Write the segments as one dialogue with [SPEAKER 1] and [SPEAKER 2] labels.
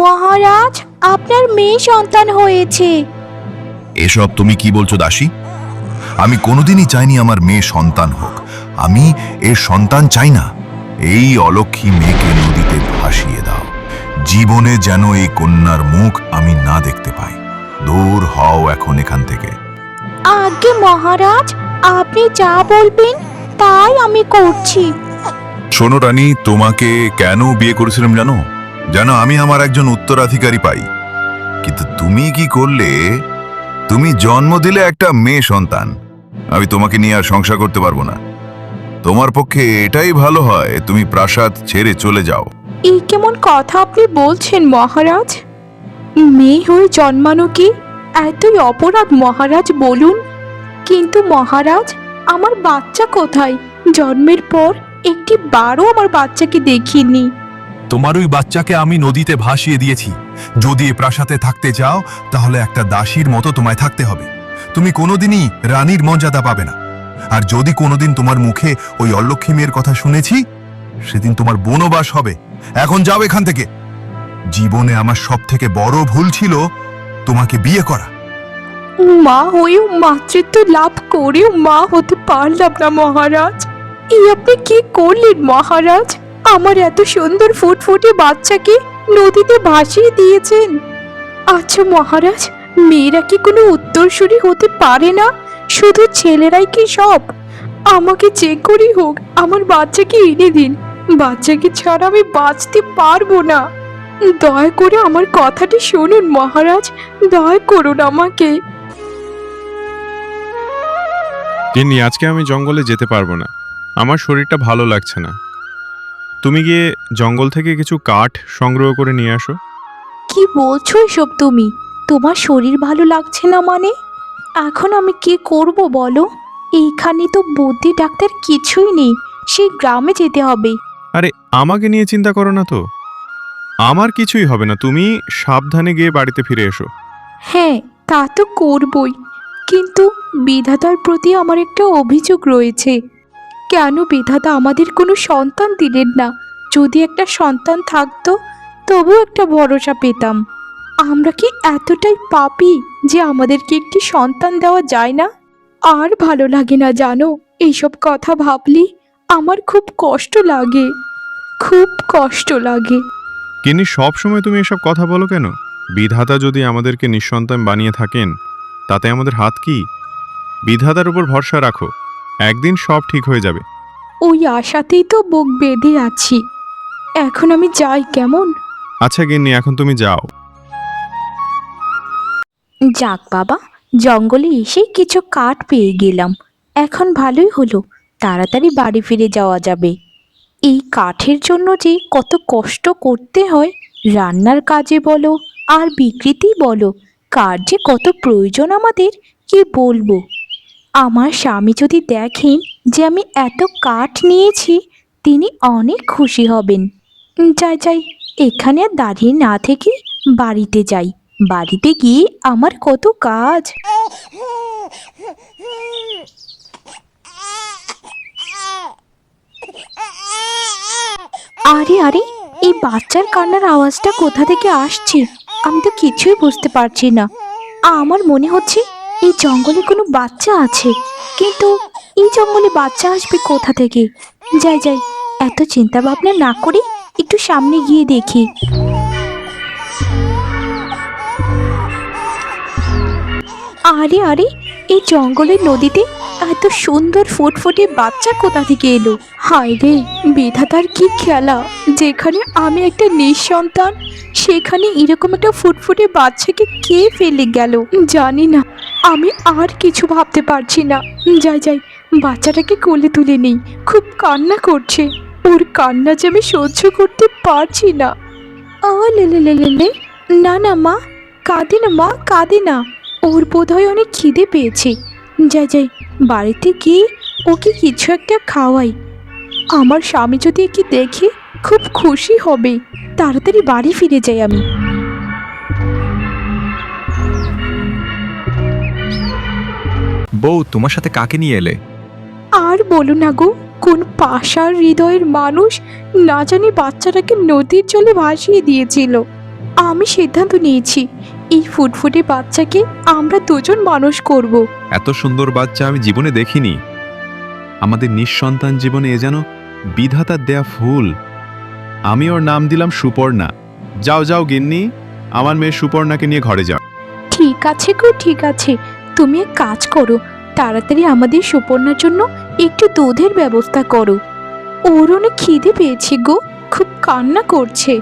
[SPEAKER 1] মহারাজ আপনার মেয়ে সন্তান হয়েছে।
[SPEAKER 2] এসব তুমি কি বলছো দাসী? আমি কোনোদিনই চাইনি আমার মেয়ে সন্তান হোক। আমি এর সন্তান চাই না। এই অলক্ষী মেয়েকে নদীতে ভাসিয়ে দাও। জীবনে যেন এই কন্যার মুখ আমি না দেখতে পাই। দূর হও এখন এখান থেকে।
[SPEAKER 1] আগে মহারাজ আপনি যা বলবেন তাই আমি করছি।
[SPEAKER 2] শোনো রানী তোমাকে কেন বিয়ে করেছিলাম জানো? যেন আমি আমার একজন উত্তরাধিকারী পাই। কিন্তু তুমি কি করলে? তুমি জন্ম দিলে একটা মেয়ে সন্তান। আমি তোমাকে নিয়ে আর সংসার করতে পারব না। তোমার পক্ষে এটাই ভালো হয়, তুমি প্রাসাদ ছেড়ে চলে যাও।
[SPEAKER 1] এই কেমন কথা আপনি বলছেন, মহারাজ? মেয়ে হয়ে জন্মানো কি এতই অপরাধ, মহারাজ, বলুন? কিন্তু মহারাজ, আমার বাচ্চা কোথায়? জন্মের পর একটি বারও আমার বাচ্চাকে দেখিনি।
[SPEAKER 3] তোমার ওই বাচ্চাকে আমি নদীতে ভাসিয়ে দিয়েছি। যদি এ প্রাসাদে থাকতে চাও, তাহলে একটা দাসীর মতো তোমায় থাকতে হবে। তুমি কোনোদিনই রানীর মর্যাদা পাবে না। আর যদি কোনোদিন তোমার মুখে ওই অলক্ষ্মী মেয়ের কথা শুনেছি, সেদিন তোমার বনবাস হবে। এখন যাও এখান থেকে। জীবনে আমার সব থেকে বড় ভুল ছিল তোমাকে বিয়ে করা।
[SPEAKER 1] মা হয়েও মাতৃত্ব লাভ করেও মা হতে পারলাম না মহারাজ। এই আপনি কি করলেন মহারাজ? আমার এত সুন্দর ফুটফুটে বাচ্চাকে নদীতে ভাসিয়ে দিয়েছেন। আচ্ছা মহারাজ, মেয়েরা কি কোনো উত্তরসূরি হতে পারে না? শুধু ছেলেরাই কি সব? আমাকে যে করেই হোক, আমার বাচ্চাকে এনে দিন। বাচ্চাকে ছাড়া আমি বাঁচতে পারব না। দয়া করে আমার কথাটি শুনুন মহারাজ, দয়া করুন আমাকে।
[SPEAKER 4] তিনি আজকে আমি জঙ্গলে যেতে পারব না। আমার শরীরটা ভালো লাগছে না। তুমি গিয়ে জঙ্গল থেকে কিছু কাঠ সংগ্রহ করে নিয়ে আসো।
[SPEAKER 1] কি বলছো এসব তুমি? তোমার শরীর ভালো লাগছে না মানে? এখন আমি কি করব বলো? এইখানে তো বুদ্ধি ডাক্তার কিছুই নেই সেই গ্রামে যেতে হবে।
[SPEAKER 4] আরে আমাকে নিয়ে চিন্তা করো না তো। আমার কিছুই হবে না তুমি সাবধানে গিয়ে বাড়িতে ফিরে এসো।
[SPEAKER 1] হ্যাঁ তা তো করবই। কিন্তু বিধাতার প্রতি আমার একটা অভিযোগ রয়েছে। কেন বিধাতা আমাদের কোনো সন্তান দিলেন না? যদি একটা সন্তান থাকতো তবু একটা ভরসা পেতাম। আমরা কি এতটাই পাপি যে আমাদেরকে একটি সন্তান দেওয়া যায় না? আর ভালো লাগে না জানো, এইসব কথা ভাবলি আমার খুব কষ্ট লাগে। খুব কষ্ট লাগে।
[SPEAKER 4] কিন্তু সব সময় তুমি এসব কথা বলো কেন? বিধাতা যদি আমাদেরকে নিঃসন্তান বানিয়ে থাকেন, তাতে আমাদের হাত কি? বিধাতার উপর ভরসা রাখো। একদিন সব ঠিক হয়ে যাবে।
[SPEAKER 1] ওই আশাতেই তো বুক বেঁধে আছি। এখন আমি যাই কেমন?
[SPEAKER 4] আচ্ছা গিন্নি এখন তুমি যাও।
[SPEAKER 1] যাক বাবা জঙ্গলে এসে কিছু কাঠ পেয়ে গেলাম। এখন ভালোই হলো তাড়াতাড়ি বাড়ি ফিরে যাওয়া যাবে। এই কাঠের জন্য যে কত কষ্ট করতে হয় রান্নার কাজে বলো আর বিকৃতি বলো কার যে কত প্রয়োজন আমাদের কি বলব? আমার স্বামী যদি দেখেন যে আমি এত কাঠ নিয়েছি, তিনি অনেক খুশি হবেন। যাই যাই, এখানে আর দাঁড়িয়ে না থেকে বাড়িতে যাই। বাড়িতে গিয়ে আমার কত কাজ। আরে আরে, এই বাচ্চার কান্নার আওয়াজটা কোথা থেকে আসছে? আমি তো কিছুই বুঝতে পারছি না। আমার মনে হচ্ছে এই জঙ্গলে কোনো বাচ্চা আছে। কিন্তু এই জঙ্গলে বাচ্চা আসবে কোথা থেকে? যাই যাই, এত চিন্তা ভাবনা না করে একটু সামনে গিয়ে দেখি। আরে আরে, এই জঙ্গলের নদীতে এত সুন্দর ফুটফুটে বাচ্চা কোথা থেকে এলো? হায় রে, বিধাতার কি খেলা? যেখানে আমি একটা নিঃসন্তান, সেখানে এরকম একটা ফুটফুটে বাচ্চাকে কে ফেলে গেল? জানি না, আমি আর কিছু ভাবতে পারছি না। যাই যাই, বাচ্চাটাকে কোলে তুলে নেই, খুব কান্না করছে। ওর কান্না যে আমি সহ্য করতে পারছি না। ও লে। না না, মা, কাঁদে না, মা, কাঁদে না। ওর বোধহয় অনেক খিদে পেয়েছে। যাই যাই বাড়িতে গিয়ে ওকে কিছু একটা খাওয়াই। আমার স্বামী যদি একে দেখে খুব খুশি হবে তাড়াতাড়ি বাড়ি ফিরে যাই আমি।
[SPEAKER 5] বউ তোমার সাথে কাকে নিয়ে এলে?
[SPEAKER 1] আর বলো না গো কোন পাশার হৃদয়ের মানুষ না জানি বাচ্চাটাকে নদীর জলে ভাসিয়ে দিয়েছিল। আমি সিদ্ধান্ত নিয়েছি এই ফুটফুটে বাচ্চাকে আমরা দুজন মানুষ করব।
[SPEAKER 4] এত সুন্দর বাচ্চা আমি জীবনে দেখিনি। আমাদের নিঃসন্তান জীবনে এ যেন বিধাতার দেয়া ফুল। আমি ওর নাম দিলাম সুপর্ণা। যাও যাও গিন্নি আমার মেয়ে সুপর্ণাকে নিয়ে ঘরে যাও।
[SPEAKER 1] ঠিক আছে গো ঠিক আছে। তুমি এক কাজ করো তাড়াতাড়ি আমাদের সুপর্ণার জন্য একটু দুধের ব্যবস্থা করো। ওর অনেক খিদে পেয়েছে গো খুব কান্না করছে।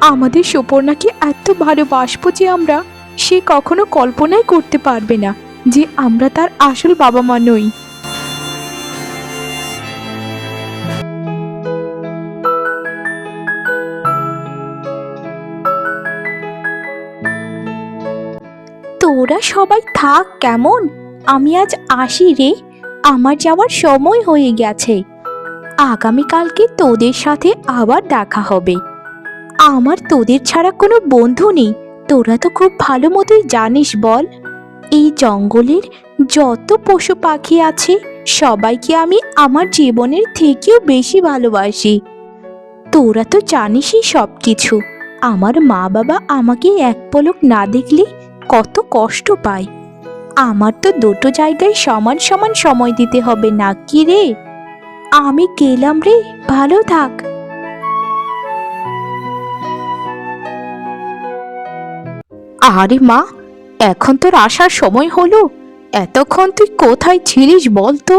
[SPEAKER 1] আমাদের সুপর্ণাকে এত ভালোবাসবো যে আমরা সে কখনো কল্পনাই করতে পারবে না যে আমরা তার আসল বাবা মা নই। তোরা সবাই থাক কেমন? আমি আজ আসি রে। আমার যাওয়ার সময় হয়ে গেছে। আগামীকালকে তোদের সাথে আবার দেখা হবে। আমার তোদের ছাড়া কোনো বন্ধু নেই। তোরা তো খুব ভালো মতোই জানিস বল। এই জঙ্গলের যত পশু পাখি আছে, সবাইকে আমি আমার জীবনের থেকেও বেশি ভালোবাসি। তোরা তো জানিসই সব কিছু আমার মা বাবা আমাকে এক পলক না দেখলে কত কষ্ট পায়। আমার তো দুটো জায়গায় সমান সমান সময় দিতে হবে না কি রে? আমি গেলাম রে, ভালো থাক। আরে মা, এখন তোর আসার সময় হলো। এতক্ষণ তুই কোথায় ছিলিস বল তো?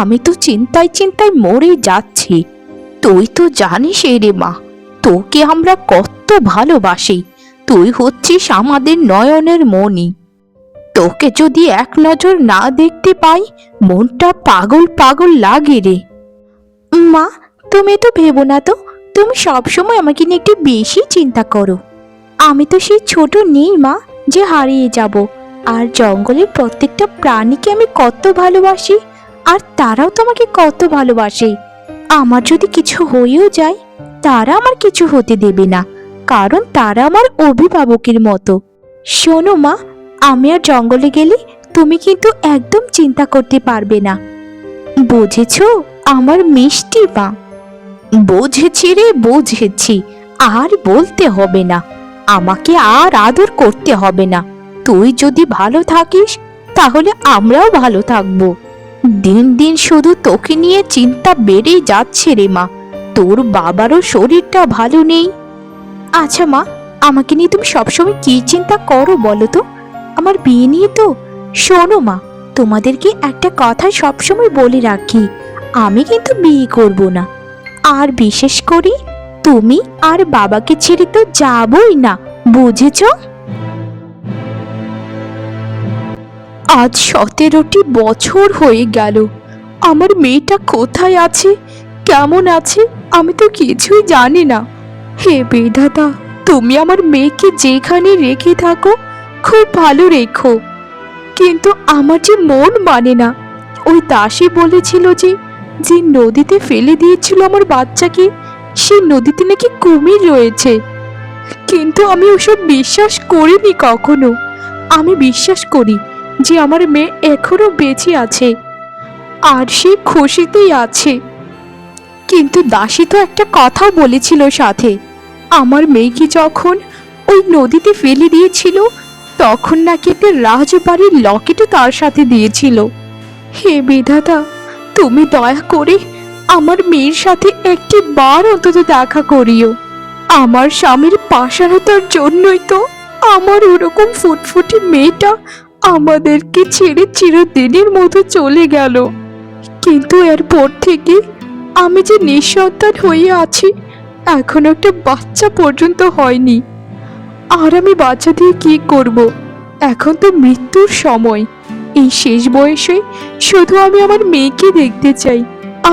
[SPEAKER 1] আমি তো চিন্তায় চিন্তায় মরে যাচ্ছি। তুই তো জানিস রে মা, তোকে আমরা কত ভালোবাসি। তুই হচ্ছিস আমাদের নয়নের মণি। তোকে যদি এক নজর না দেখতে পাই, মনটা পাগল পাগল লাগে রে। মা, তুমি তো ভেবো না তো? তুমি সবসময় আমাকে নিয়ে একটু বেশি চিন্তা করো। আমি তো সেই ছোট নেই, মা, যে হারিয়ে যাব। আর জঙ্গলের প্রত্যেকটা প্রাণীকে আমি কত ভালোবাসি, আর তারাও তো আমাকে কত ভালোবাসে। আমার যদি কিছু হয়েও যায়, তারা আমার কিছু হতে দেবে না, কারণ তারা আমার অভিভাবকের মতো। শোনো, মা, আমি আর জঙ্গলে গেলে তুমি কিন্তু একদম চিন্তা করতে পারবে না। বুঝেছ, আমার মিষ্টি মা। বুঝেছি রে, বুঝেছি, আর বলতে হবে না। আমাকে আর আদর করতে হবে না। তুই যদি ভালো থাকিস, তাহলে আমরাও ভালো থাকব। দিন দিন শুধু তোকে নিয়ে চিন্তা বেড়েই যাচ্ছে রে মা। তোর বাবারও শরীরটা ভালো নেই। আচ্ছা মা, আমাকে নিয়ে তুমি সবসময় কি চিন্তা করো বলো তো? আমার বিয়ে নিয়ে তো। শোনো মা, তোমাদেরকে একটা কথা সবসময় বলে রাখি। আমি কিন্তু বিয়ে করব না। আর বিশেষ করে তুমি আর বাবাকে ছেড়ে তো যাবই না, বুঝেছ? আজ সতেরোটি বছর হয়ে গেল। আমার মেয়েটা কোথায় আছে? কেমন আছে? আমি তো কিছুই জানি না। হে বেদাতা তুমি আমার মেয়েকে যেখানে রেখে থাকো, খুব ভালো রেখো। কিন্তু আমার যে মন মানে না। ওই দাসী বলেছিল যে যে নদীতে ফেলে দিয়েছিল আমার বাচ্চাকে সেই নদীতে নাকি কুমির রয়েছে। কিন্তু আমি ওসব বিশ্বাস করিনি কখনো। আমি বিশ্বাস করি যে আমার মেয়ে এখনও বেঁচে আছে। আর সে খুশিতেই আছে। কিন্তু দাসী তো একটা কথাও বলেছিল সাথে। আমার মেয়েকে যখন ওই নদীতে ফেলে দিয়েছিল, তখন নাকি একটা রাজবাড়ির লকেটও তার সাথে দিয়েছিল। হে বিধাতা, তুমি দয়া করে আমার মেয়ের সাথে একটি বার অন্তত দেখা করিও। আমার স্বামীর পাশানতার জন্যই তো আমার ওরকম ফুটফুটে মেয়েটা আমাদেরকে ছেড়ে চিরদিনের মতো চলে গেল। কিন্তু এরপর থেকে আমি যে নিঃসন্তান হয়ে আছি, এখন একটা বাচ্চা পর্যন্ত হয়নি। আর আমি বাচ্চা দিয়ে কি করব? এখন তো মৃত্যুর সময়। এই শেষ বয়সে শুধু আমি আমার মেয়েকে দেখতে চাই।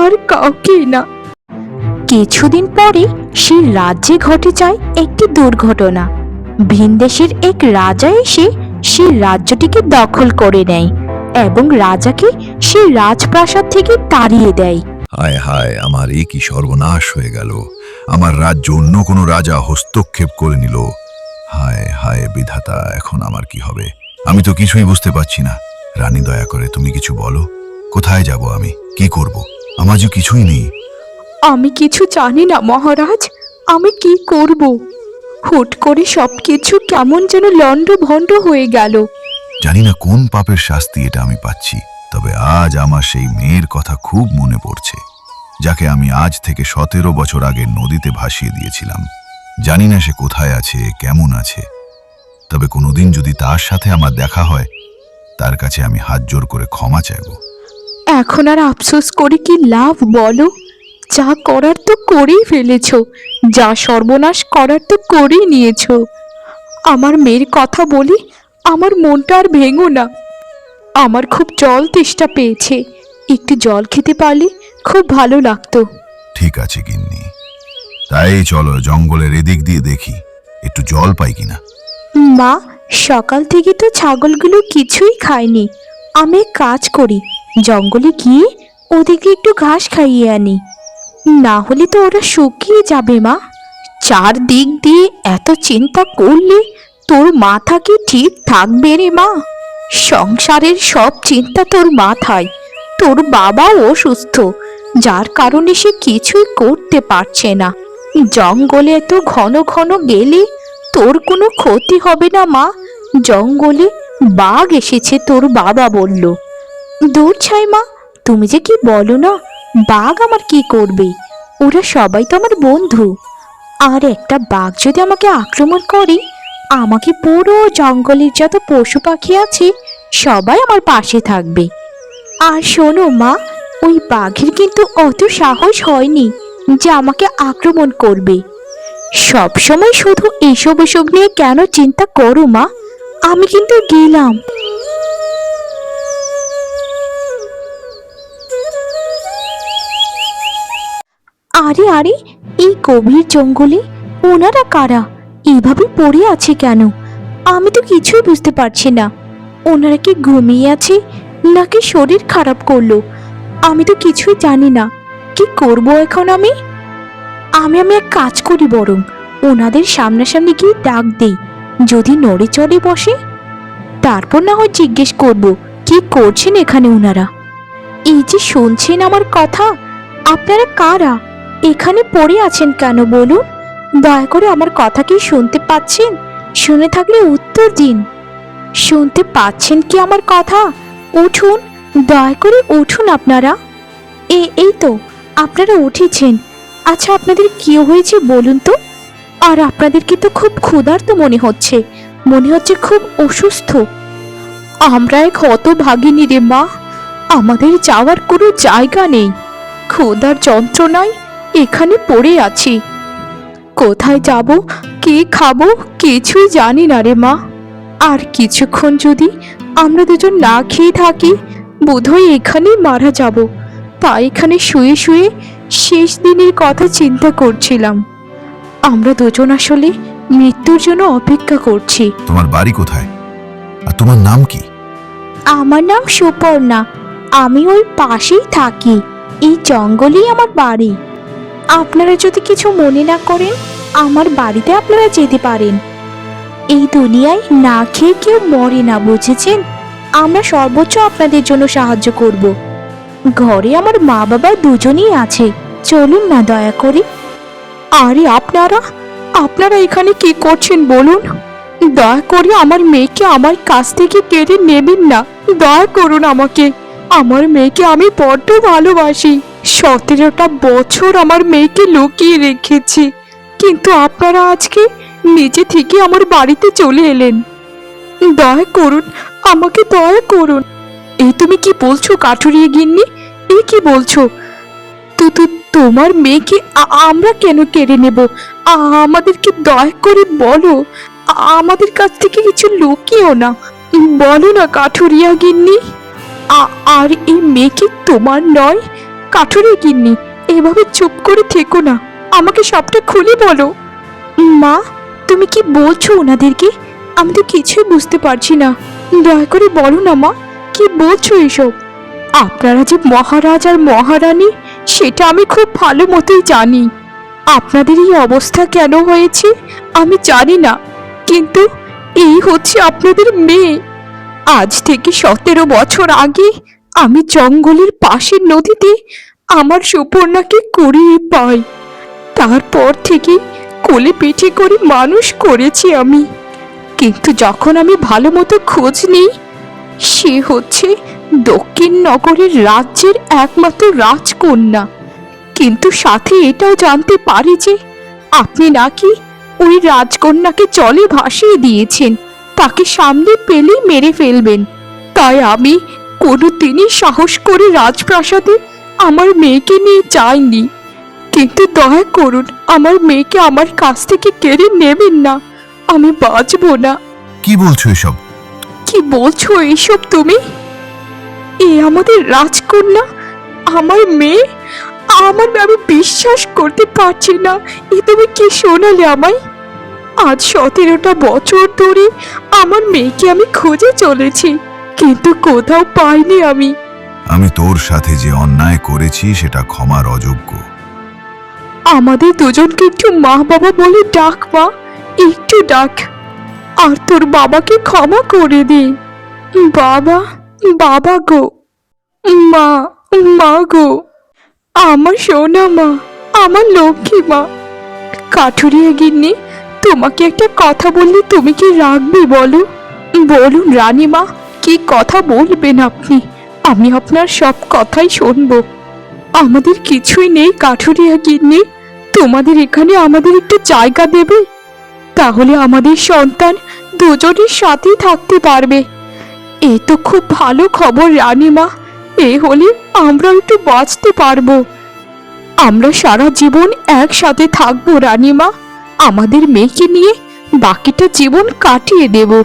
[SPEAKER 1] আর কাউকে না। কিছুদিন পরে সেই রাজ্যে ঘটে যায় একটি দুর্ঘটনা। ভিনদেশের এক রাজা এসে সেই রাজ্যটিকে দখল করে নেয় এবং রাজাকে সেই রাজপ্রাসাদ থেকে তাড়িয়ে দেয়।
[SPEAKER 2] হায় হায়, আমার এ কি সর্বনাশ হয়ে গেল। আমার রাজ্য অন্য কোনো রাজা হস্তক্ষেপ করে নিল। হায় হায়, বিধাতা, এখন আমার কি হবে? আমি তো কিছুই বুঝতে পারছি না। রানী, দয়া করে তুমি কিছু বলো। কোথায় যাব আমি? কি করব? আমার যে কিছুই নেই।
[SPEAKER 1] আমি কিছু জানি না মহারাজ। আমি কি করব? হুট করে সবকিছু কেমন যেন লন্ড ভন্ড হয়ে গেল।
[SPEAKER 2] জানি না কোন পাপের শাস্তি এটা আমি পাচ্ছি তবে আজ আমার সেই মেয়ের কথা খুব মনে পড়ছে যাকে আমি আজ থেকে সতেরো বছর আগে নদীতে ভাসিয়ে দিয়েছিলাম। জানি না সে কোথায় আছে কেমন আছে। তবে কোনোদিন যদি তার সাথে আমার দেখা হয় তার কাছে আমি হাত জোর করে ক্ষমা চাইব।
[SPEAKER 1] এখন আর আফসোস করে কি লাভ বলো? যা করার তো করেই ফেলেছ যা সর্বনাশ করার তো করেই নিয়েছ। আমার মেয়ের কথা বলি আমার মনটা আর ভেঙো না। আমার খুব জল তেষ্টা পেয়েছে একটু জল খেতে পারলে খুব ভালো লাগতো।
[SPEAKER 2] ঠিক আছে গিন্নি তাই চলো জঙ্গলের এদিক দিয়ে দেখি একটু জল পাই কিনা।
[SPEAKER 1] মা সকাল থেকে তো ছাগলগুলো কিছুই খায়নি। আমি কাজ করি। জঙ্গলে গিয়ে ওদেরকে একটু ঘাস খাইয়ে আনি। না হলে তো ওরা শুকিয়ে যাবে, মা। চারদিক দিয়ে এত চিন্তা করলে তোর মাথা কি ঠিক থাকবে রে, মা? সংসারের সব চিন্তা তোর মাথায়। তোর বাবা অসুস্থ, যার কারণে সে কিছুই করতে পারছে না। জঙ্গলে এত ঘন ঘন গেলে তোর কোনো ক্ষতি হবে না, মা। জঙ্গলে বাঘ এসেছে, তোর বাবা বলল। দূর ছাই মা, তুমি যে কি বলো না, বাঘ আমার কি করবে? ওরা সবাই তো আমার বন্ধু। আর একটা বাঘ যদি আমাকে আক্রমণ করে, আমাকে পুরো জঙ্গলের যত পশু পাখি আছে, সবাই আমার পাশে থাকবে। আর শোনো মা, ওই বাঘের কিন্তু অত সাহস হয়নি যে আমাকে আক্রমণ করবে। সব সময় শুধু এসব এসব নিয়ে কেন চিন্তা করো মা? আমি কিন্তু গেলাম। আরে আরে, এই গভীর জঙ্গলে ওনারা কারা? এইভাবে পড়ে আছে কেন? আমি তো কিছুই বুঝতে পারছি না। ওনারা কি ঘুমিয়ে আছে নাকি শরীর খারাপ করল? আমি তো কিছুই জানি না। কি করব এখন আমি? আমি আমি এক কাজ করি বরং। ওনাদের সামনাসামনি গিয়ে ডাক দেই। যদি নড়ে চড়ে বসে, তারপর না হয় জিজ্ঞেস করব, কি করছেন এখানে ওনারা এই যে শুনছেন আমার কথা, আপনারা কারা? এখানে পড়ে আছেন কেন বলুন? দয়া করে আমার কথা কি শুনতে পাচ্ছেন? শুনে থাকলে উত্তর দিন। শুনতে পাচ্ছেন কি আমার কথা? উঠুন, দয়া করে উঠুন আপনারা। এ, এই তো, আপনারা উঠেছেন। আচ্ছা আপনাদের কি হয়েছে বলুন তো? আর আপনাদেরকে তো খুব ক্ষুধার্ত মনে হচ্ছে। মনে হচ্ছে খুব অসুস্থ। আমরা এক হত ভাগিনী রে মা। আমাদের যাওয়ার কোনো জায়গা নেই। ক্ষুধার যন্ত্রণায় এখানে পড়ে আছি। কোথায় যাব, কি খাব, কিছুই জানি না রে মা। আর কিছুক্ষণ যদি আমরা দুজন না খেয়ে থাকি, বোধহয় এখানেই মারা যাব। তাই এখানে শুয়ে শুয়ে শেষ দিনের কথা চিন্তা করছিলাম। আমরা দুজন আসলে মৃত্যুর জন্য অপেক্ষা করছি।
[SPEAKER 2] তোমার বাড়ি কোথায়? আর তোমার নাম কি?
[SPEAKER 1] আমার নাম সুপর্ণা। আমি ওই পাশেই থাকি। এই জঙ্গলেই আমার বাড়ি। আপনারা যদি কিছু মনে না করেন আমার বাড়িতে আপনারা যেতে পারেন। এই দুনিয়ায় না খেয়ে কেউ মরে না বুঝেছেন? আমরা সর্বোচ্চ আপনাদের জন্য সাহায্য করব। ঘরে আমার মা বাবা দুজনেই আছে। চলুন না দয়া করে। আরে আপনারা আপনারা এখানে কি করছেন বলুন? দয়া করে আমার মেয়েকে আমার কাছ থেকে কেড়ে নেবেন না। দয়া করুন আমাকে। আমার মেয়েকে আমি বড্ড ভালোবাসি। সতেরোটা বছর আমার মেয়েকে লুকিয়ে রেখেছি। কিন্তু আপনারা আজকে নিজে থেকে আমার বাড়িতে চলে এলেন। দয়া করুন, আমাকে দয়া করুন। এই তুমি কি বলছো, কাঠুরিয়ে গিন্নি? এই কি বলছো? তো তোমার মেয়েকে আমরা কেন কেড়ে নেব? আমাদেরকে দয়া করে বলো। আমাদের কাছ থেকে কিছু লুকিও না। বলো না, কাঠুরিয়া গিন্নি। আর এই মেয়েকে তোমার নয়, কাঠুরিয়া গিন্নি। এভাবে চুপ করে থেকো না। আমাকে সবটা খুলে বলো। মা, তুমি কি বলছো ওনাদেরকে? আমি তো কিছুই বুঝতে পারছি না। দয়া করে বলো না মা, কি বলছো এসব? আপনারা যে মহারাজ আর মহারানী সেটা আমি খুব ভালো মতোই জানি। আপনাদের এই অবস্থা কেন হয়েছে আমি জানি না, কিন্তু এই হচ্ছে আপনাদের মেয়ে। আজ থেকে সতেরো বছর আগে আমি জঙ্গলের পাশের নদীতে আমার সুপর্ণাকে কুড়িয়ে পাই। তারপর থেকে কোলে পিঠে করে মানুষ করেছি আমি। কিন্তু যখন আমি ভালো মতো খোঁজ নিই, সে হচ্ছে দক্ষিণ নগরের রাজ্যের একমাত্র রাজকন্যা। কিন্তু সাথে এটাও জানতে পারি যে আপনি নাকি ওই রাজকন্যাকে জলে ভাসিয়ে দিয়েছেন তাকে সামনে পেলেই মেরে ফেলবেন। তাই আমি কোনো দিনই সাহস করে রাজপ্রাসাদে আমার মেয়েকে নিয়ে যাইনি। কিন্তু দয়া করুন আমার মেয়েকে আমার কাছ থেকে কেড়ে নেবেন না। আমি বাঁচবো না।
[SPEAKER 2] কি বলছো এসব?
[SPEAKER 1] কি বলছো এইসব তুমি? এ আমাদের রাজকন্যা? আমার মেয়ে? আমার আমি বিশ্বাস করতে পারছি না। এ তুমি কি শোনালে আমায়? আজ সতেরোটা বছর ধরে আমার মেয়েকে আমি খুঁজে চলেছি কিন্তু কোথাও পাইনি আমি।
[SPEAKER 2] আমি তোর সাথে যে অন্যায় করেছি সেটা ক্ষমার অযোগ্য।
[SPEAKER 1] আমাদের দুজনকে একটু মা বাবা বলে ডাক মা। একটু ডাক। আর তোর বাবাকে ক্ষমা করে দে। বাবা বাবা গো। মা মা গো। আমার সোনা মা, আমার লক্ষ্মী মা। কাঠুরিয়া গিন্নি, তোমাকে একটা কথা বললে তুমি কি রাখবে বলো? বলুন রানীমা, কি কথা বলবেন আপনি? আমি আপনার সব কথাই শুনব। আমাদের কিছুই নেই কাঠুরিয়া গিন্নি। তোমাদের এখানে আমাদের একটু জায়গা দেবে। তাহলে আমাদের সন্তান দুজনের সাথেই থাকতে পারবে। এ তো খুব ভালো খবর, রানীমা। এ হলে আমরা একটু বাঁচতে পারব। আমরা সারা জীবন একসাথে থাকব, রানীমা। আমাদের মেয়েকে নিয়ে বাকিটা জীবন কাটিয়ে দেবো।